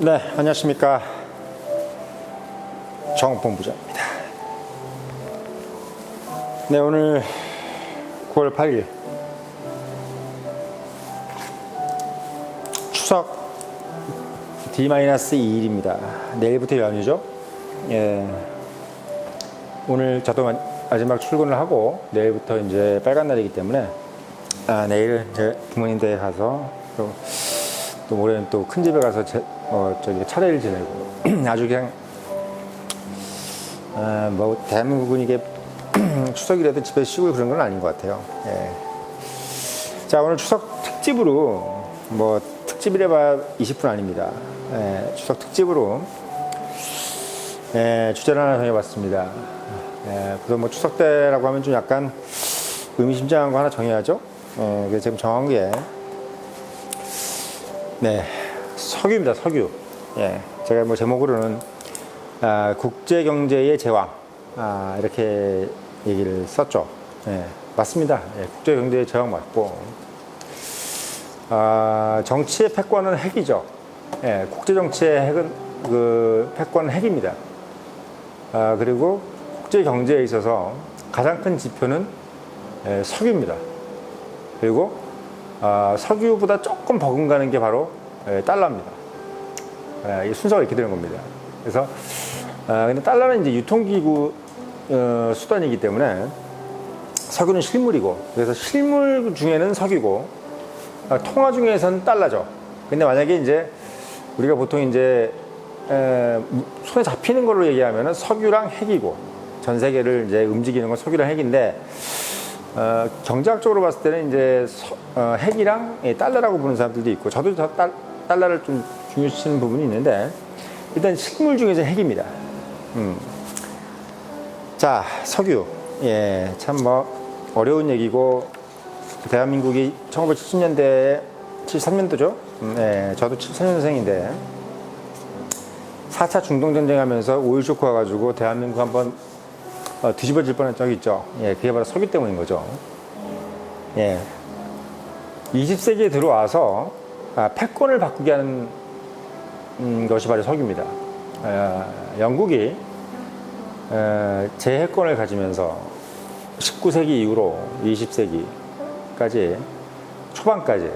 네, 안녕하십니까. 정본부장입니다. 네, 오늘 9월 8일. 추석 D-2일입니다. 내일부터 연휴죠. 예. 오늘 저도 마- 마지막 출근을 하고 내일부터 이제 빨간 날이기 때문에 아, 내일 제 부모님 댁에 가서 또, 또 모레는 또 큰 집에 가서 제, 어, 저기 차례를 지내고 아주 그냥 아, 뭐 대한민국은 이게 추석이라도 집에 쉬고 그런 건 아닌 것 같아요. 예. 자 오늘 추석 특집으로 뭐 특집이래봐 20분 아닙니다. 예, 추석 특집으로 예, 주제를 하나 정해봤습니다. 예, 그래서 뭐 추석 때라고 하면 좀 약간 의미심장한 거 하나 정해야죠. 예, 그래서 지금 정한 게 네, 석유입니다. 석유. 예, 제가 뭐 제목으로는 아, 국제 경제의 제왕 아, 이렇게 얘기를 썼죠. 예, 맞습니다. 예, 국제 경제의 제왕 맞고 아, 정치의 패권은 핵이죠. 예, 국제 정치의 핵은 그 패권은 핵입니다. 아, 그리고 국제 경제에 있어서 가장 큰 지표는 예, 석유입니다. 그리고 아, 석유보다 조금 버금가는 게 바로 예, 달러입니다. 예, 이 순서가 이렇게 되는 겁니다. 그래서 아, 근데 달러는 이제 유통기구 어, 수단이기 때문에 석유는 실물이고 그래서 실물 중에는 석유고 아, 통화 중에서는 달러죠. 근데 만약에 이제 우리가 보통 이제 에, 손에 잡히는 걸로 얘기하면은 석유랑 핵이고 전 세계를 이제 움직이는 건 석유랑 핵인데 어, 경제학적으로 봤을 때는 이제 서- 어, 핵이랑 이 달러라고 부르는 사람들도 있고 저도 저 달, 달러를 좀 중요시하는 부분이 있는데 일단 식물 중에서 핵입니다. 음. 자 석유 예 참 뭐 어려운 얘기고 대한민국이 1970년대에 73년도죠. 음, 예, 저도 73년생인데 4차 중동 전쟁 하면서 오일 쇼크 와가지고 대한민국 한번 어, 뒤집어질 뻔한 적이 있죠. 예, 그게 바로 석유 때문인 거죠. 예. 20세기에 들어와서 아, 패권을 바꾸게 하는 음, 것이 바로 석유입니다. 아, 영국이 에, 재해권을 가지면서 19세기 이후로 20세기까지 초반까지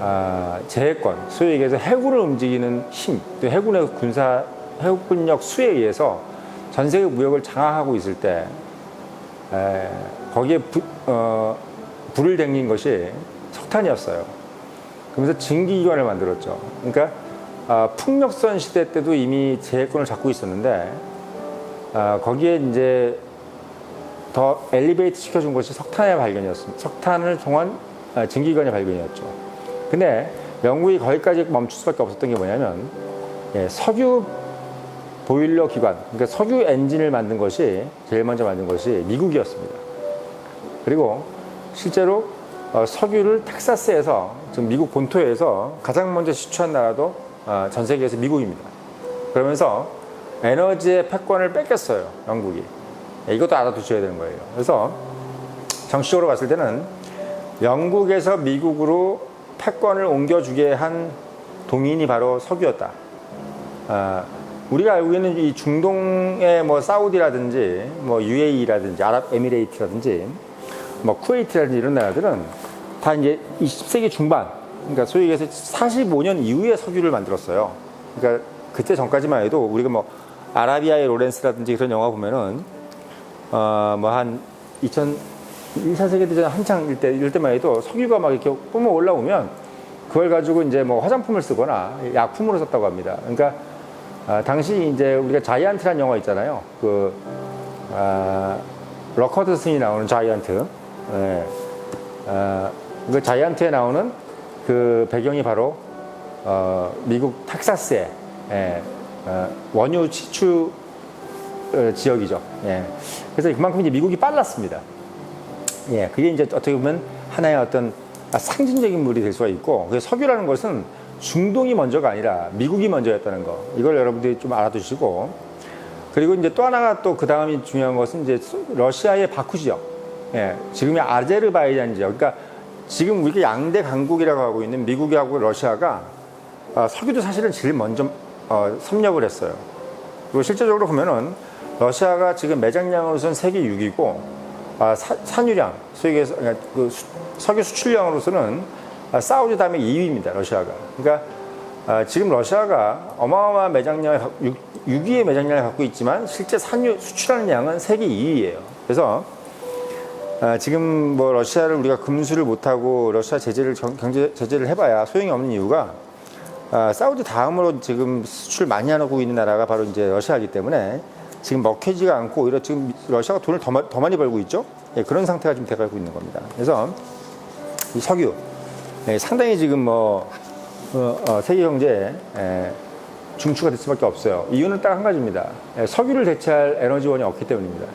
아, 재해권, 소위 얘기해서 해군을 움직이는 힘, 또 해군의 군사, 해군력 수에 의해서 전 세계 무역을 장악하고 있을 때 에, 거기에 부, 어, 불을 댕긴 것이 석탄이었어요. 그러면서 증기기관을 만들었죠. 그러니까 아, 풍력선 시대 때도 이미 재해권을 잡고 있었는데 아, 거기에 이제 더 엘리베이트 시켜준 것이 석탄의 발견이었습니다. 석탄을 통한 아, 증기기관의 발견이었죠. 근데 영국이 거기까지 멈출 수밖에 없었던 게 뭐냐면 예, 석유 보일러 기관, 그러니까 석유 엔진을 만든 것이 제일 먼저 만든 것이 미국이었습니다. 그리고 실제로 어, 석유를 텍사스에서 지금 미국 본토에서 가장 먼저 시추한 나라도 어, 전 세계에서 미국입니다. 그러면서 에너지의 패권을 뺏겼어요, 영국이. 예, 이것도 알아두셔야 되는 거예요. 그래서 정치적으로 봤을 때는 영국에서 미국으로 패권을 옮겨주게 한 동인이 바로 석유였다. 아, 우리가 알고 있는 이 중동의 뭐 사우디라든지 뭐 UAE라든지 아랍에미레이트라든지 뭐 쿠웨이트라든지 이런 나라들은 다 이제 20세기 중반, 그러니까 소위 얘기해서 45년 이후에 석유를 만들었어요. 그러니까 그때 전까지만 해도 우리가 뭐 아라비아의 로렌스라든지 그런 영화 보면은 어 뭐 한 2000, 1차 세계대전 한창 일 때, 이럴 때만 해도 석유가 막 이렇게 뿜어 올라오면 그걸 가지고 이제 뭐 화장품을 쓰거나 약품으로 썼다고 합니다. 그러니까 아, 당시 이제 우리가 자이언트라는 영화 있잖아요. 그, 아, 러커드슨이 나오는 자이언트. 예. 아, 그 자이언트에 나오는 그 배경이 바로 어, 미국 텍사스의 예, 어, 원유 치추 어, 지역이죠. 예. 그래서 그만큼 이제 미국이 빨랐습니다. 예, 그게 이제 어떻게 보면 하나의 어떤 상징적인 물이 될 수가 있고, 그 석유라는 것은 중동이 먼저가 아니라 미국이 먼저였다는 거. 이걸 여러분들이 좀 알아두시고, 그리고 이제 또 하나가 또 그 다음이 중요한 것은 이제 수- 러시아의 바쿠 지역. 예, 지금의 아제르바이잔 지역. 그러니까 지금 우리가 양대 강국이라고 하고 있는 미국하고 러시아가 아, 석유도 사실은 제일 먼저 어, 섭렵을 했어요. 그리고 실제적으로 보면은 러시아가 지금 매장량으로서는 세계 6위고 아, 사- 산유량, 소위 얘기해서 그러니까 그 수- 석유 수출량으로서는 아, 사우디 다음에 2위입니다. 러시아가. 그러니까 아, 지금 러시아가 어마어마한 매장량을 6, 6위의 매장량을 갖고 있지만 실제 산유 수출하는 양은 세계 2위예요. 그래서 아, 지금 뭐 러시아를 우리가 금수를 못하고 러시아 제재를 경- 경제 제재를 해봐야 소용이 없는 이유가 아, 사우디 다음으로 지금 수출 많이 하고 있는 나라가 바로 이제 러시아이기 때문에 지금 먹혀지가 않고 오히려 지금 러시아가 돈을 더, 마- 더 많이 벌고 있죠. 예, 그런 상태가 지금 돼가고 있는 겁니다. 그래서 이 석유 예, 상당히 지금 뭐 어, 어, 세계 경제에 예, 중추가 될 수밖에 없어요. 이유는 딱 한 가지입니다. 예, 석유를 대체할 에너지원이 없기 때문입니다.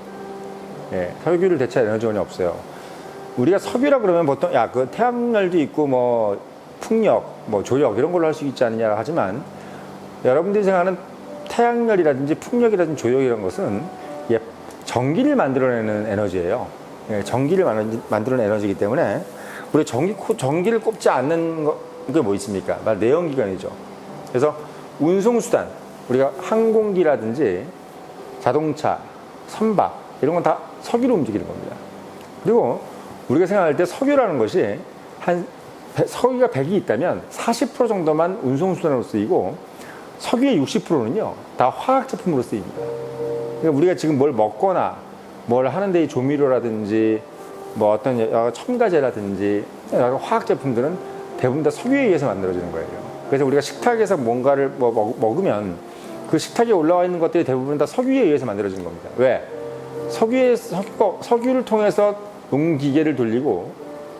예, 석유를 대체할 에너지원이 없어요. 우리가 석유라 그러면 보통 야 그 태양열도 있고 뭐 풍력, 뭐 조력 이런 걸로 할 수 있지 않느냐 하지만 여러분들이 생각하는 태양열이라든지 풍력이라든지 조력 이런 것은 예, 전기를 만들어내는 에너지예요. 예, 전기를 만들- 만들어내는 에너지이기 때문에 우리 전기 코- 전기를 꼽지 않는 게 뭐 있습니까? 말 내연기관이죠. 그래서 운송수단 우리가 항공기라든지 자동차, 선박 이런 건 다 석유로 움직이는 겁니다. 그리고 우리가 생각할 때 석유라는 것이 한 배- 석유가 100이 있다면 40% 정도만 운송수단으로 쓰이고 석유의 60%는요 다 화학 제품으로 쓰입니다. 그러니까 우리가 지금 뭘 먹거나 뭘 하는데 이 조미료라든지 뭐 어떤 여러 첨가제라든지 여러 화학 제품들은 대부분 다 석유에 의해서 만들어지는 거예요. 그래서 우리가 식탁에서 뭔가를 뭐 먹- 먹으면 그 식탁에 올라와 있는 것들이 대부분 다 석유에 의해서 만들어지는 겁니다. 왜? 석유에 석유, 석유를 통해서 농기계를 돌리고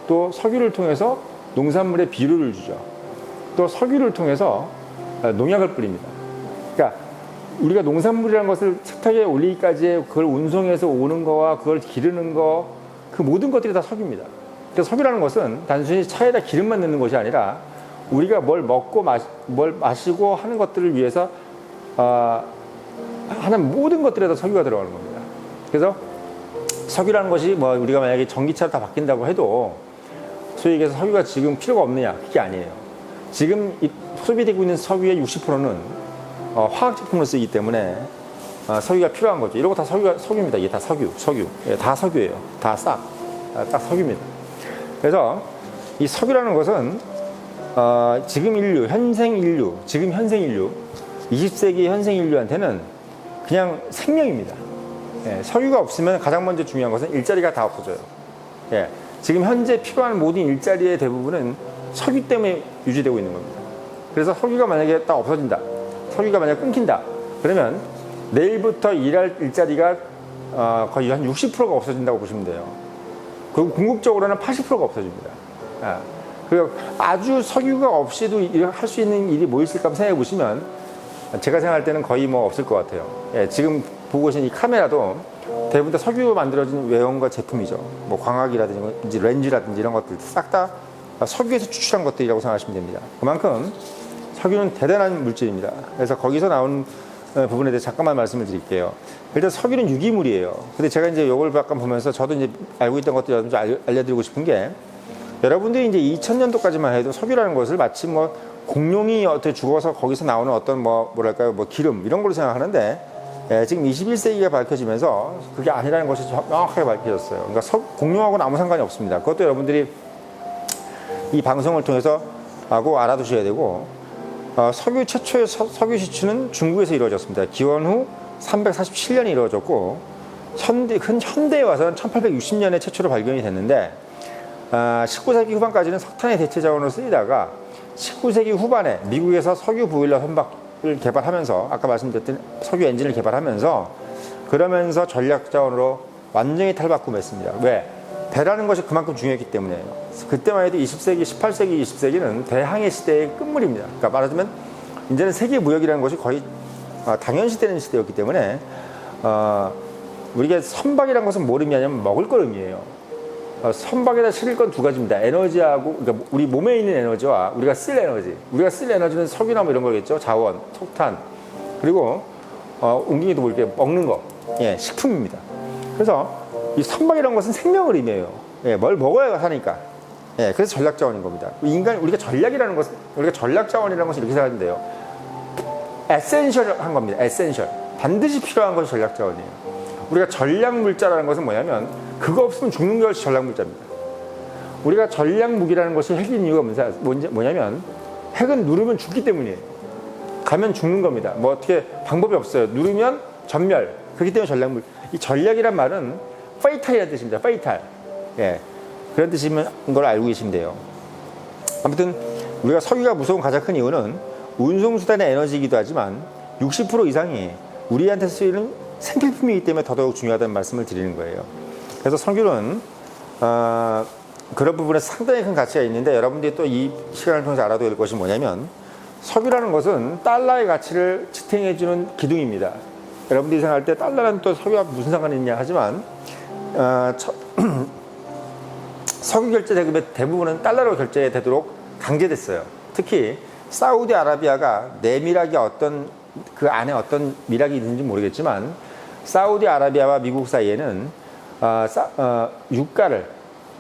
또 석유를 통해서 농산물에 비료를 주죠. 또 석유를 통해서 아, 농약을 뿌립니다. 그러니까 우리가 농산물이라는 것을 식탁에 올리기까지 그걸 운송해서 오는 거와 그걸 기르는 거, 그 모든 것들이 다 석유입니다. 그래서 석유라는 것은 단순히 차에다 기름만 넣는 것이 아니라 우리가 뭘 먹고 마, 뭘 마시고 하는 것들을 위해서 아, 하는 모든 것들에다 석유가 들어가는 겁니다. 그래서 석유라는 것이 뭐 우리가 만약에 전기차로 다 바뀐다고 해도 소위 얘기해서 석유가 지금 필요가 없느냐 그게 아니에요. 지금 이- 소비되고 있는 석유의 60%는 어, 화학 제품으로 쓰이기 때문에 어, 석유가 필요한 거죠. 이런 거 다 석유가 석유입니다. 이게 다 석유, 석유, 예, 다 석유예요. 다 싹, 아, 딱 석유입니다. 그래서 이 석유라는 것은 어, 지금 인류, 현생 인류, 지금 현생 인류, 20세기 현생 인류한테는 그냥 생명입니다. 예, 석유가 없으면 가장 먼저 중요한 것은 일자리가 다 없어져요. 예, 지금 현재 필요한 모든 일자리의 대부분은 석유 때문에 유지되고 있는 겁니다. 그래서 석유가 만약에 딱 없어진다. 석유가 만약 끊긴다. 그러면 내일부터 일할 일자리가 어, 거의 한 60%가 없어진다고 보시면 돼요. 그리고 궁극적으로는 80%가 없어집니다. 아, 그리고 아주 석유가 없이도 할 수 있는 일이 뭐 있을까 생각해 보시면 제가 생각할 때는 거의 뭐 없을 것 같아요. 예, 지금 보고 계신 이 카메라도 대부분 다 석유로 만들어진 외형과 제품이죠. 뭐 광학이라든지 렌즈라든지 이런 것들 싹 다 석유에서 추출한 것들이라고 생각하시면 됩니다. 그만큼 석유는 대단한 물질입니다. 그래서 거기서 나온 어, 부분에 대해서 잠깐만 말씀을 드릴게요. 일단 석유는 유기물이에요. 근데 제가 이제 이걸 약간 보면서 저도 이제 알고 있던 것들 좀 알- 알려드리고 싶은 게 여러분들이 이제 2000년도까지만 해도 석유라는 것을 마치 뭐 공룡이 어떻게 죽어서 거기서 나오는 어떤 뭐 뭐랄까요 뭐 기름 이런 걸로 생각하는데 예, 지금 21세기가 밝혀지면서 그게 아니라는 것이 명확하게 밝혀졌어요. 그러니까 석- 공룡하고는 아무 상관이 없습니다. 그것도 여러분들이 이 방송을 통해서 하고 알아두셔야 되고 어, 석유 최초의 서, 석유 시추는 중국에서 이루어졌습니다. 기원 후 347년에 이루어졌고 현대 큰 현대에 와서는 1860년에 최초로 발견이 됐는데 아, 19세기 후반까지는 석탄의 대체 자원으로 쓰이다가 19세기 후반에 미국에서 석유 보일러 선박을 개발하면서 아까 말씀드렸던 석유 엔진을 개발하면서 그러면서 전략 자원으로 완전히 탈바꿈했습니다. 왜? 배라는 것이 그만큼 중요했기 때문이에요. 그때만 해도 20세기, 18세기, 20세기는 대항해 시대의 끝물입니다. 그러니까 말하자면 이제는 세계 무역이라는 것이 거의 어, 당연시되는 시대였기 때문에 어, 우리가 선박이라는 것은 뭘 의미하냐면 먹을 걸 의미해요. 어, 선박에다 실을 건 두 가지입니다. 에너지하고 그러니까 우리 몸에 있는 에너지와 우리가 쓸 에너지. 우리가 쓸 에너지는 석유나 뭐 이런 거겠죠. 자원, 석탄. 그리고 어, 웅둥이도 뭐 이렇게 먹는 거, 예, 식품입니다. 그래서 이 선박이라는 것은 생명을 의미해요. 예, 뭘 먹어야 사니까. 예, 그래서 전략 자원인 겁니다. 인간 우리가 전략이라는 것은 우리가 전략 자원이라는 것을 이렇게 생각하는데요. 에센셜한 겁니다. 에센셜. 반드시 필요한 것이 전략 자원이에요. 우리가 전략 물자라는 것은 뭐냐면 그거 없으면 죽는 것이 전략 물자입니다. 우리가 전략 무기라는 것이 핵인 이유가 뭔지- 뭐냐면 핵은 누르면 죽기 때문이에요. 가면 죽는 겁니다. 뭐 어떻게 방법이 없어요. 누르면 전멸. 그렇기 때문에 전략 물. 이 전략이란 말은 파이탈이라는 뜻입니다. 파이탈. 예. 그런 뜻인 걸 알고 계시면 돼요. 아무튼 우리가 석유가 무서운 가장 큰 이유는 운송수단의 에너지이기도 하지만 60% 이상이 우리한테 쓰이는 생필품이기 때문에 더더욱 중요하다는 말씀을 드리는 거예요. 그래서 석유는 어, 그런 부분에서 상당히 큰 가치가 있는데 여러분들이 또 이 시간을 통해서 알아둬야 될 것이 뭐냐면 석유라는 것은 달러의 가치를 지탱해주는 기둥입니다. 여러분들이 생각할 때 달러랑 또 석유와 무슨 상관이 있냐 하지만 어, 처- 석유 결제 대금의 대부분은 달러로 결제되도록 강제됐어요. 특히 사우디아라비아가 내밀하게 어떤 그 안에 어떤 미락이 있는지 모르겠지만 사우디아라비아와 미국 사이에는 어, 사- 어, 유가를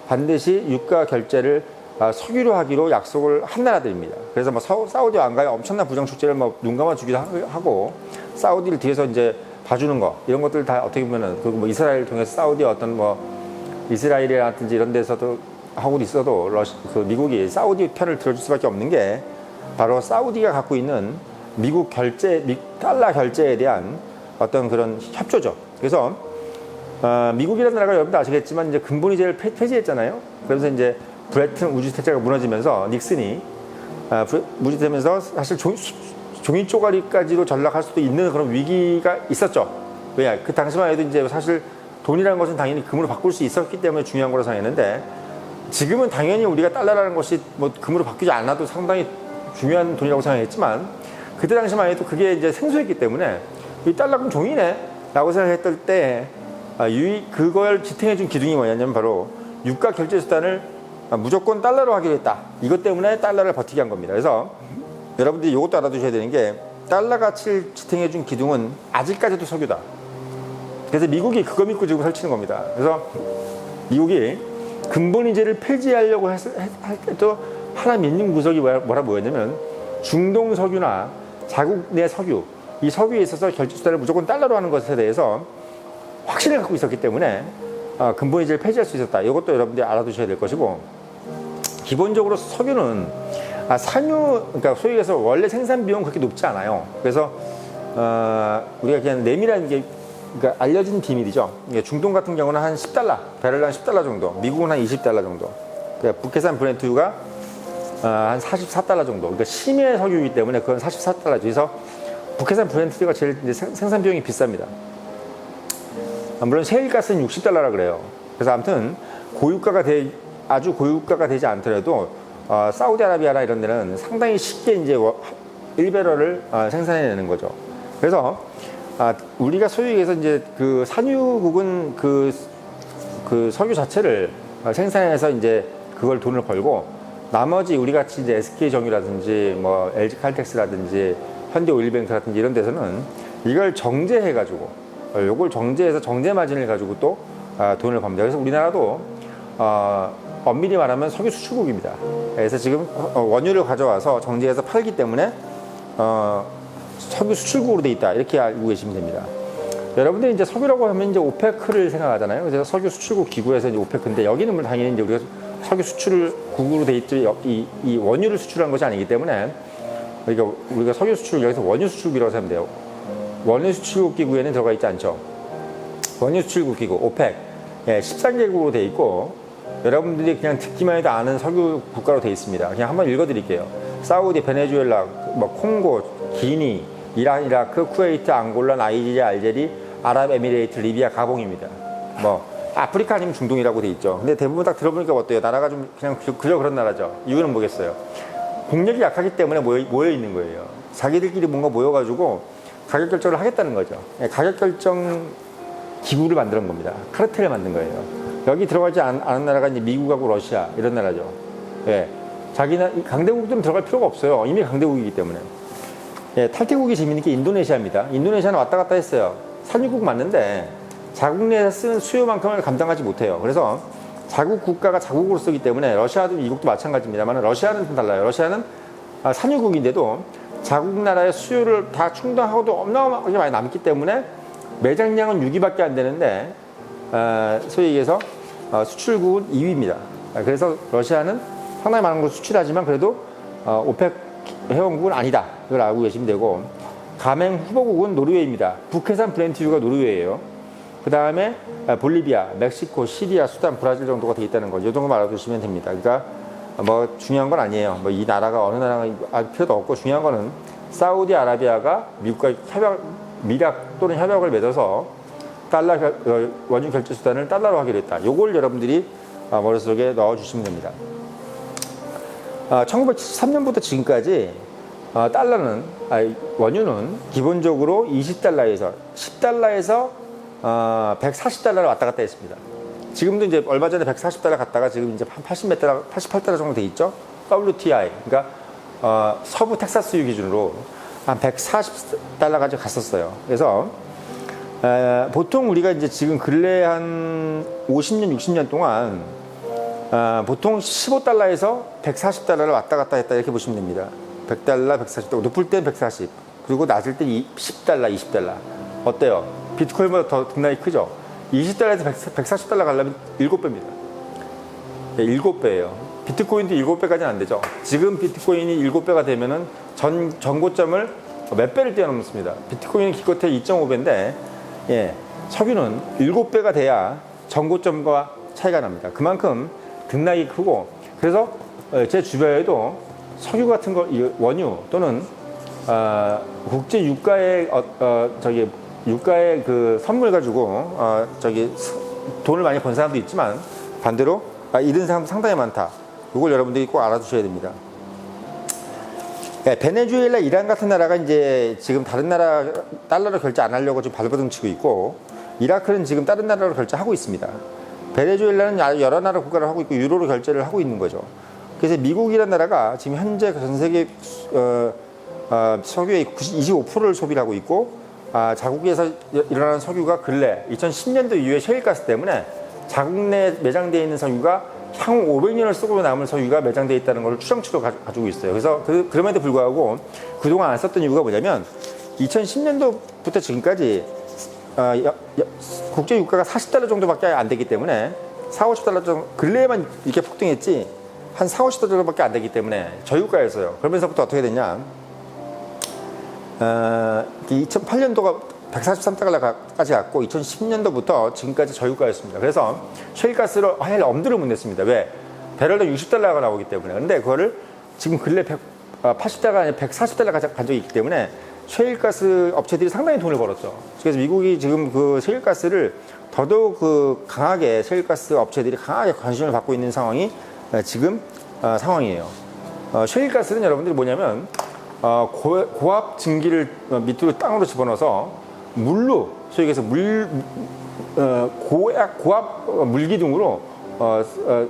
반드시 유가 결제를 어, 석유로 하기로 약속을 한 나라들입니다. 그래서 뭐 서- 사우디 왕가에 엄청난 부정 축제를 뭐 눈 감아 주기도 하- 하고 사우디를 뒤에서 이제 봐주는 거 이런 것들 다 어떻게 보면은 그리고 뭐 이스라엘을 통해서 사우디 어떤 뭐 이스라엘이라든지 이런 데서도 하고 있어도 러시, 그 미국이 사우디 편을 들어줄 수밖에 없는 게 바로 사우디가 갖고 있는 미국 결제, 미, 달러 결제에 대한 어떤 그런 협조죠. 그래서 어, 미국이라는 나라가 여러분도 아시겠지만 이제 근본이제를 폐- 폐지했잖아요. 그러면서 이제 브레튼 우주 태제가 무너지면서 닉슨이 아, 부- 무지되면서 사실 종, 종이 쪼가리까지도 전락할 수도 있는 그런 위기가 있었죠. 왜냐 그 당시만 해도 이제 사실 돈이라는 것은 당연히 금으로 바꿀 수 있었기 때문에 중요한 거라 생각했는데 지금은 당연히 우리가 달러라는 것이 뭐 금으로 바뀌지 않아도 상당히 중요한 돈이라고 생각했지만 그때 당시만 해도 그게 이제 생소했기 때문에 이 달러 그럼 종이네라고 생각했을 때 아, 유의 그걸 지탱해준 기둥이 뭐냐면 바로 유가 결제 수단을 아, 무조건 달러로 하기로 했다. 이것 때문에 달러를 버티게 한 겁니다. 그래서 여러분들이 이것도 알아두셔야 되는 게 달러 가치를 지탱해준 기둥은 아직까지도 석유다. 그래서 미국이 그거 믿고 지금 설치는 겁니다. 그래서 미국이 근본이제를 폐지하려고 할 때도 하나 믿는 구석이 뭐라, 뭐였냐면 중동 석유나 자국 내 석유 이 석유에 있어서 결제 수단을 무조건 달러로 하는 것에 대해서 확신을 갖고 있었기 때문에 어, 근본이제를 폐지할 수 있었다. 이것도 여러분들이 알아두셔야 될 것이고 기본적으로 석유는 아, 산유 그러니까 소위 해서 원래 생산 비용 그렇게 높지 않아요. 그래서 어, 우리가 그냥 내밀한 게 그러니까 알려진 비밀이죠. 중동 같은 경우는 한 10달러, 배럴당 10달러 정도, 미국은 한 20달러 정도. 그러니까 북해산 브렌트유가 어, 한 44달러 정도. 그러니까 심해 석유이기 때문에 그건 44달러죠. 그래서 북해산 브렌트유가 제일 생산 비용이 비쌉니다. 아, 물론 셰일가스는 60달러라 그래요. 그래서 아무튼 고유가가 돼 아주 고유가가 되지 않더라도 어, 사우디아라비아나 이런 데는 상당히 쉽게 이제 1배럴을 어, 생산해내는 거죠. 그래서 아, 우리가 소위 얘기해서 이제 그 산유국은 그, 그 석유 자체를 어, 생산해서 이제 그걸 돈을 벌고 나머지 우리 같이 이제 SK 정유라든지 뭐 LG 칼텍스라든지 현대 오일뱅크라든지 이런 데서는 이걸 정제해 가지고 어, 요걸 정제해서 정제 마진을 가지고 또 아, 돈을 법니다. 그래서 우리나라도 어, 엄밀히 말하면 석유 수출국입니다. 그래서 지금 어, 원유를 가져와서 정제해서 팔기 때문에 어, 석유 수출국으로 돼 있다 이렇게 알고 계시면 됩니다. 여러분들이 이제 석유라고 하면 이제 오페크를 생각하잖아요. 그래서 석유 수출국 기구에서 이제 오페크인데 여기는 뭐 당연히 이제 우리가 석유 수출국으로 돼 있지 이, 이 원유를 수출한 것이 아니기 때문에 그러니까 우리가 석유 수출을 여기서 원유 수출국이라고 하면 돼요. 원유 수출국 기구에는 들어가 있지 않죠. 원유 수출국 기구 오펙 예, 13개국으로 돼 있고 여러분들이 그냥 듣기만 해도 아는 석유 국가로 돼 있습니다. 그냥 한번 읽어드릴게요. 사우디, 베네수엘라, 뭐 콩고, 기니, 이란, 이라크, 쿠웨이트, 앙골라, 나이지리아, 알제리, 아랍에미레이트, 리비아, 가봉입니다. 뭐 아프리카 아니면 중동이라고 돼 있죠. 근데 대부분 딱 들어보니까 어때요? 나라가 좀 그냥 그- 그저 그런 나라죠. 이유는 뭐겠어요? 국력이 약하기 때문에 모여, 모여 있는 거예요. 자기들끼리 뭔가 모여가지고 가격 결정을 하겠다는 거죠. 예, 가격 결정 기구를 만드는 겁니다. 카르텔을 만든 거예요. 여기 들어가지 않, 은 나라가 이제 미국하고 러시아 이런 나라죠. 예. 자기나 이 강대국들은 들어갈 필요가 없어요. 이미 강대국이기 때문에. 예, 탈퇴국이 재밌는 게 인도네시아입니다. 인도네시아는 왔다 갔다 했어요. 산유국 맞는데 자국 내에서 쓰는 수요만큼을 감당하지 못해요. 그래서 자국 국가가 자국으로 쓰기 때문에 러시아도 미국도 마찬가지입니다만 러시아는 좀 달라요. 러시아는 아, 산유국인데도 자국 나라의 수요를 다 충당하고도 어마어마하게 많이 남기 때문에 매장량은 6위밖에 안 되는데 어, 소위 얘기해서 어, 수출국은 2위입니다. 그래서 러시아는 상당히 많은 걸 수출하지만 그래도 어, 오펙 회원국은 아니다. 이걸 알고 계시면 되고 가맹 후보국은 노르웨이입니다. 북해산 브렌트유가 노르웨이예요. 그 다음에 볼리비아, 멕시코, 시리아, 수단, 브라질 정도가 돼 있다는 거죠. 이 정도만 알아두시면 됩니다. 그러니까 뭐 중요한 건 아니에요. 뭐 이 나라가 어느 나라가 알 필요도 없고 중요한 거는 사우디아라비아가 미국과 협약, 미락 또는 협약을 맺어서 달러 결- 어, 원유 결제 수단을 달러로 하기로 했다. 요걸 여러분들이 어, 머릿속에 넣어 주시면 됩니다. 1973년부터 지금까지 어, 달러는 원유는 기본적으로 20달러에서 10달러에서 어, 140달러를 왔다 갔다 했습니다. 지금도 이제 얼마 전에 140달러 갔다가 지금 이제 한 80몇 달러, 88달러 정도 돼 있죠. WTI 그러니까 어, 서부 텍사스유 기준으로 한 140달러까지 갔었어요. 그래서 에, 보통 우리가 이제 지금 근래 한 50년, 60년 동안 아, 보통 15달러에서 140달러를 왔다 갔다 했다 이렇게 보시면 됩니다. 100달러, 140달러, 높을 땐 140, 그리고 낮을 땐 10달러, 20달러. 어때요? 비트코인보다 더 등락이 크죠? 20달러에서 140달러 가려면 7배입니다. 네, 7배예요. 비트코인도 7배까지는 안 되죠. 지금 비트코인이 7배가 되면은 전, 전고점을 몇 배를 뛰어넘습니다. 비트코인은 기껏해 2.5배인데, 예, 석유는 7배가 돼야 전고점과 차이가 납니다. 그만큼 등락이 크고, 그래서 어, 제 주변에도 석유 같은 거, 이 원유 또는 아, 국제 유가의 어, 어, 저기 유가의 그 선물 가지고 어, 저기 스- 돈을 많이 번 사람도 있지만 반대로 아, 잃은 사람도 상당히 많다. 이걸 여러분들이 꼭 알아두셔야 됩니다. 예, 베네수엘라, 이란 같은 나라가 이제 지금 다른 나라 달러로 결제 안 하려고 지금 발버둥 치고 있고 이라크는 지금 다른 나라로 결제하고 있습니다. 베네수엘라는 여러 나라 국가를 하고 있고 유로로 결제를 하고 있는 거죠. 그래서 미국이라는 나라가 지금 현재 전 세계 어, 어, 석유의 25%를 소비를 하고 있고 아, 자국에서 일어나는 석유가 근래 2010년도 이후에 셰일가스 때문에 자국 내 매장되어 있는 석유가 향후 500년을 쓰고 남을 석유가 매장되어 있다는 것을 추정치로 가, 지고 있어요. 그래서 그, 그럼에도 불구하고 그동안 안 썼던 이유가 뭐냐면 2010년도부터 지금까지 어, 여- 여- 국제 유가가 40달러 정도밖에 안 되기 때문에 4, 50달러 정도 근래에만 이렇게 폭등했지 한 4, 50달러 정도밖에 안 되기 때문에 저유가였어요. 그러면서부터 어떻게 됐냐? 어, 2008년도가 143달러까지 갔고 2010년도부터 지금까지 저유가였습니다. 그래서 셰일가스를 할 엄두를 못 냈습니다. 왜? 배럴당 60달러가 나오기 때문에. 근데 그거를 지금 근래 100, 80달러가 아니라 140달러 간 적이 있기 때문에 셰일가스 업체들이 상당히 돈을 벌었죠. 그래서 미국이 지금 그 셰일가스를 더더욱 그 강하게 셰일가스 업체들이 강하게 관심을 받고 있는 상황이 어, 지금 어, 상황이에요. 어, 셰일가스는 여러분들이 뭐냐면 어, 고, 고압 증기를 어, 밑으로 땅으로 집어넣어서 물로 소위 얘기해서 물 어, 고압, 고압 어, 물기둥으로 어, 어,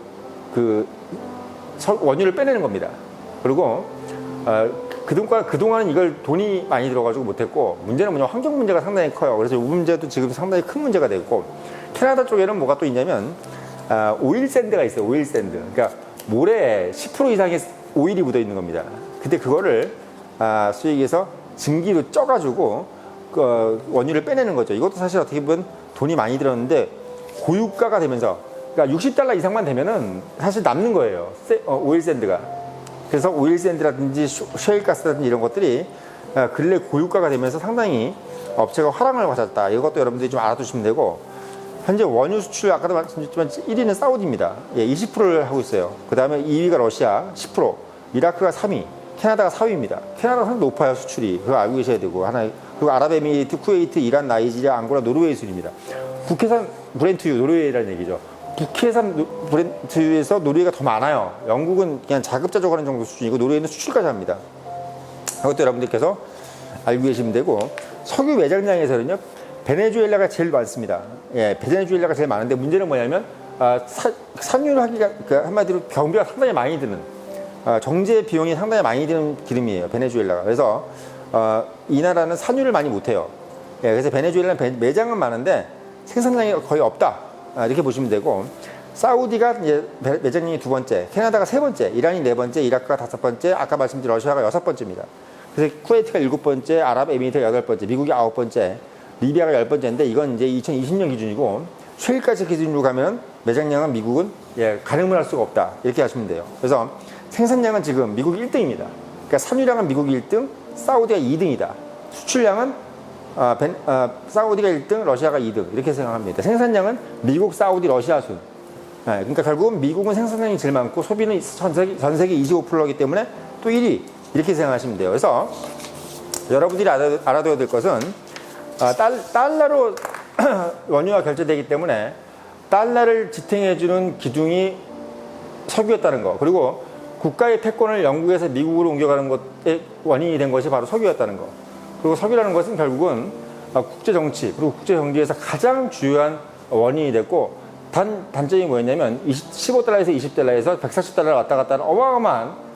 그 서- 원유를 빼내는 겁니다. 그리고 어, 그동안 그동안 이걸 돈이 많이 들어가지고 못했고 문제는 뭐냐 환경 문제가 상당히 커요. 그래서 이 문제도 지금 상당히 큰 문제가 되고 캐나다 쪽에는 뭐가 또 있냐면 아, 오일 샌드가 있어요. 오일 샌드. 그러니까 모래에 10% 이상의 오일이 묻어 있는 겁니다. 근데 그거를 아, 얘기해서 증기로 쪄가지고 그 어, 원유를 빼내는 거죠. 이것도 사실 어떻게 보면 돈이 많이 들었는데 고유가가 되면서 그러니까 60달러 이상만 되면은 사실 남는 거예요. 세- 어, 오일 샌드가. 그래서 오일 샌드라든지 슈- 셰일 가스라든지 이런 것들이 어, 근래 고유가가 되면서 상당히 업체가 화랑을 가졌다. 이것도 여러분들이 좀 알아두시면 되고 현재 원유 수출 아까도 말씀드렸지만 1위는 사우디입니다. 예, 20%를 하고 있어요. 그 다음에 2위가 러시아 10%, 이라크가 3위, 캐나다가 4위입니다. 캐나다가 상당히 높아요 수출이. 그거 알고 계셔야 되고 하나 그리고 아랍에미리트, 쿠웨이트, 이란, 나이지리아, 앙고라, 노르웨이 순입니다. 북해산 브렌트유 노르웨이라는 얘기죠. 노- 브렌트유에서 노르웨이가 더 많아요. 영국은 그냥 자급자족 하는 정도 수준이고 노르웨이는 수출까지 합니다. 그것도 여러분들께서 알고 계시면 되고 석유 매장량에서는요 베네수엘라가 제일 많습니다. 예, 베네수엘라가 제일 많은데 문제는 뭐냐면 아, 사- 산유를 하기가 그 한마디로 경비가 상당히 많이 드는 아, 정제 비용이 상당히 많이 드는 기름이에요 베네수엘라가 그래서 어, 이 나라는 산유를 많이 못해요. 예, 그래서 베네수엘라는 배- 매장은 많은데 생산량이 거의 없다. 아, 이렇게 보시면 되고 사우디가 이제 배- 매장량이 두 번째, 캐나다가 세 번째, 이란이 네 번째, 이라크가 다섯 번째, 아까 말씀드린 러시아가 여섯 번째입니다. 그래서 쿠웨이트가 일곱 번째, 아랍에미리트가 여덟 번째, 미국이 아홉 번째, 리비아가 열 번째인데 이건 이제 2020년 기준이고 쉐일까지 기준으로 가면 매장량은 미국은 예, 가늠을 할 수가 없다. 이렇게 하시면 돼요. 그래서 생산량은 지금 미국이 1등입니다. 그러니까 산유량은 미국이 1등, 사우디가 2등이다. 수출량은 아, 벤- 아, 사우디가 1등, 러시아가 2등 이렇게 생각합니다. 생산량은 미국, 사우디, 러시아 순. 예, 그러니까 결국은 미국은 생산량이 제일 많고 소비는 전 세계, 전 세계 25%이기 때문에 또 1위 이렇게 생각하시면 돼요. 그래서 여러분들이 알아, 알아둬야 될 것은 아, 달, 달러로 원유가 결제되기 때문에 달러를 지탱해주는 기둥이 석유였다는 거 그리고 국가의 패권을 영국에서 미국으로 옮겨가는 것의 원인이 된 것이 바로 석유였다는 거. 그리고 석유라는 것은 결국은 아, 국제 정치 그리고 국제 경제에서 가장 주요한 원인이 됐고 단 단점이 뭐였냐면 15달러에서 20달러에서 140달러 왔다 갔다 하는 어마어마한